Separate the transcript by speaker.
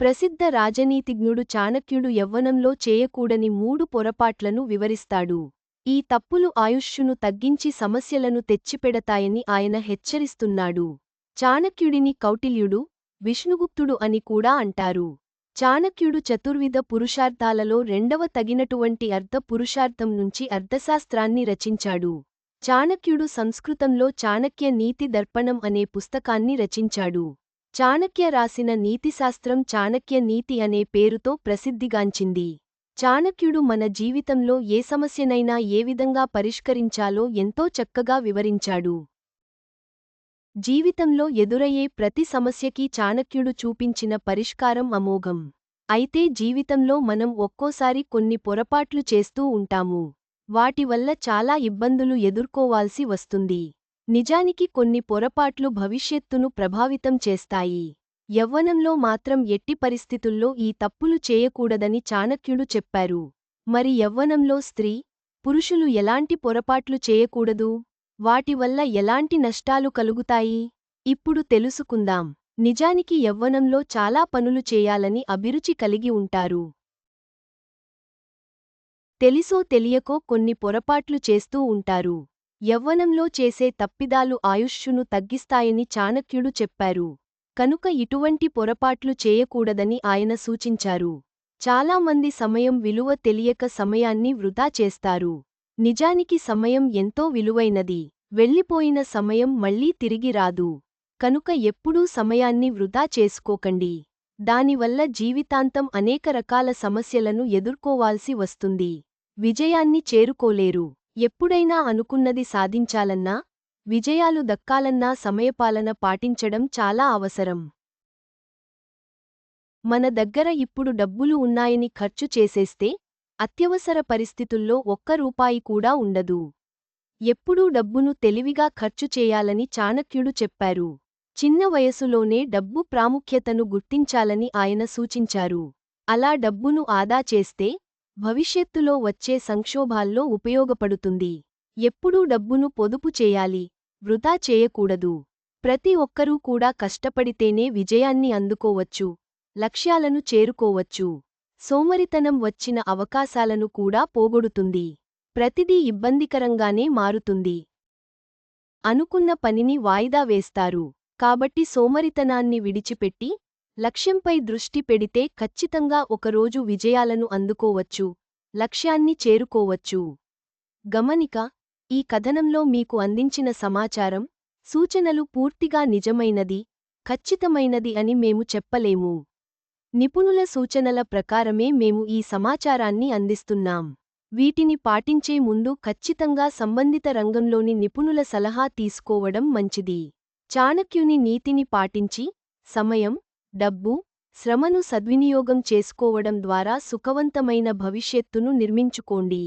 Speaker 1: ప్రసిద్ధ రాజనీతిజ్ఞుడు చాణక్యుడు యవ్వనంలో చేయకూడని మూడు పొరపాట్లను వివరిస్తాడు. ఈ తప్పులు ఆయుష్షును తగ్గించి సమస్యలను తెచ్చిపెడతాయని ఆయన హెచ్చరిస్తున్నాడు. చాణక్యుడిని కౌటిల్యుడు విష్ణుగుప్తుడు అని కూడా అంటారు. చాణక్యుడు చతుర్విధ పురుషార్థాలలో రెండవ తగినటువంటి అర్ధ పురుషార్థం నుంచి అర్థశాస్త్రాన్ని రచించాడు. చాణక్యుడు సంస్కృతంలో చాణక్య నీతి దర్పణం అనే పుస్తకాన్ని రచించాడు. చాణక్య రాసిన నీతిశాస్త్రం చాణక్య నీతి అనే పేరుతో ప్రసిద్ధిగాంచింది. చాణక్యుడు మన జీవితంలో ఏ సమస్యనైనా ఏ విధంగా పరిష్కరించాలో ఎంతో చక్కగా వివరించాడు. జీవితంలో ఎదురయ్యే ప్రతి సమస్యకి చాణక్యుడు చూపించిన పరిష్కారం అమోఘం. అయితే జీవితంలో మనం ఒక్కోసారి కొన్ని పొరపాట్లు చేస్తూ ఉంటాము. వాటి వల్ల చాలా ఇబ్బందులు ఎదుర్కోవాల్సి వస్తుంది. నిజానికి కొన్ని పొరపాట్లు భవిష్యత్తును ప్రభావితం చేస్తాయి. యవ్వనంలో మాత్రం ఎట్టి పరిస్థితుల్లో ఈ తప్పులు చేయకూడదని చాణక్యుడు చెప్పారు. మరి యవ్వనంలో స్త్రీ పురుషులు ఎలాంటి పొరపాట్లు చేయకూడదు? వాటి వల్ల ఎలాంటి నష్టాలు కలుగుతాయి? ఇప్పుడు తెలుసుకుందాం. నిజానికి యవ్వనంలో చాలా పనులు చేయాలని అభిరుచి కలిగి ఉంటారు. తెలిసో తెలియకో కొన్ని పొరపాట్లు చేస్తూ ఉంటారు. యవ్వనంలో చేసే తప్పిదాలు ఆయుష్షును తగ్గిస్తాయని చాణక్యుడు చెప్పారు. కనుక ఇటువంటి పొరపాట్లు చేయకూడదని ఆయన సూచించారు. చాలామంది సమయం విలువ తెలియక సమయాన్ని వృధా చేస్తారు. నిజానికి సమయం ఎంతో విలువైనది. వెళ్ళిపోయిన సమయం మళ్ళీ తిరిగి రాదు. కనుక ఎప్పుడూ సమయాన్ని వృధా చేసుకోకండి. దానివల్ల జీవితాంతం అనేక రకాల సమస్యలను ఎదుర్కోవాల్సి వస్తుంది. విజయాన్ని చేరుకోలేరు. ఎప్పుడైనా అనుకున్నది సాధించాలన్నా విజయాలు దక్కాలన్నా సమయపాలన పాటించడం చాలా అవసరం. మన దగ్గర ఇప్పుడు డబ్బులు ఉన్నాయని ఖర్చు చేసేస్తే అత్యవసర పరిస్థితుల్లో ఒక్క రూపాయి కూడా ఉండదు. ఎప్పుడూ డబ్బును తెలివిగా ఖర్చు చేయాలని చాణక్యుడు చెప్పారు. చిన్న వయసులోనే డబ్బు ప్రాముఖ్యతను గుర్తించాలని ఆయన సూచించారు. అలా డబ్బును ఆదా చేస్తే భవిష్యత్తులో వచ్చే సంక్షోభాల్లో ఉపయోగపడుతుంది. ఎప్పుడూ డబ్బును పొదుపు చేయాలి వృధా చేయకూడదు. ప్రతి ఒక్కరూ కూడా కష్టపడితేనే విజయాన్ని అందుకోవచ్చు లక్ష్యాలను చేరుకోవచ్చు. సోమరితనం వచ్చిన అవకాశాలను కూడా పోగొడుతుంది. ప్రతిదీ ఇబ్బందికరంగానే మారుతుంది. అనుకున్న పనిని వాయిదా వేస్తారు. కాబట్టి సోమరితనాన్ని విడిచిపెట్టి లక్ష్యంపై దృష్టి పెడితే ఖచ్చితంగా ఒకరోజు విజయాలను అందుకోవచ్చు లక్ష్యాన్ని చేరుకోవచ్చు. గమనిక ఈ కథనంలో మీకు అందించిన సమాచారం సూచనలు పూర్తిగా నిజమైనది ఖచ్చితమైనది అని మేము చెప్పలేము. నిపుణుల సూచనల ప్రకారమే మేము ఈ సమాచారాన్ని అందిస్తున్నాం. వీటిని పాటించే ముందు ఖచ్చితంగా సంబంధిత రంగంలోని నిపుణుల సలహా తీసుకోవడం మంచిది. చాణక్యుని నీతిని పాటించి సమయం డబ్బు శ్రమను సద్వినియోగం చేసుకోవడం ద్వారా సుఖవంతమైన భవిష్యత్తును నిర్మించుకోండి.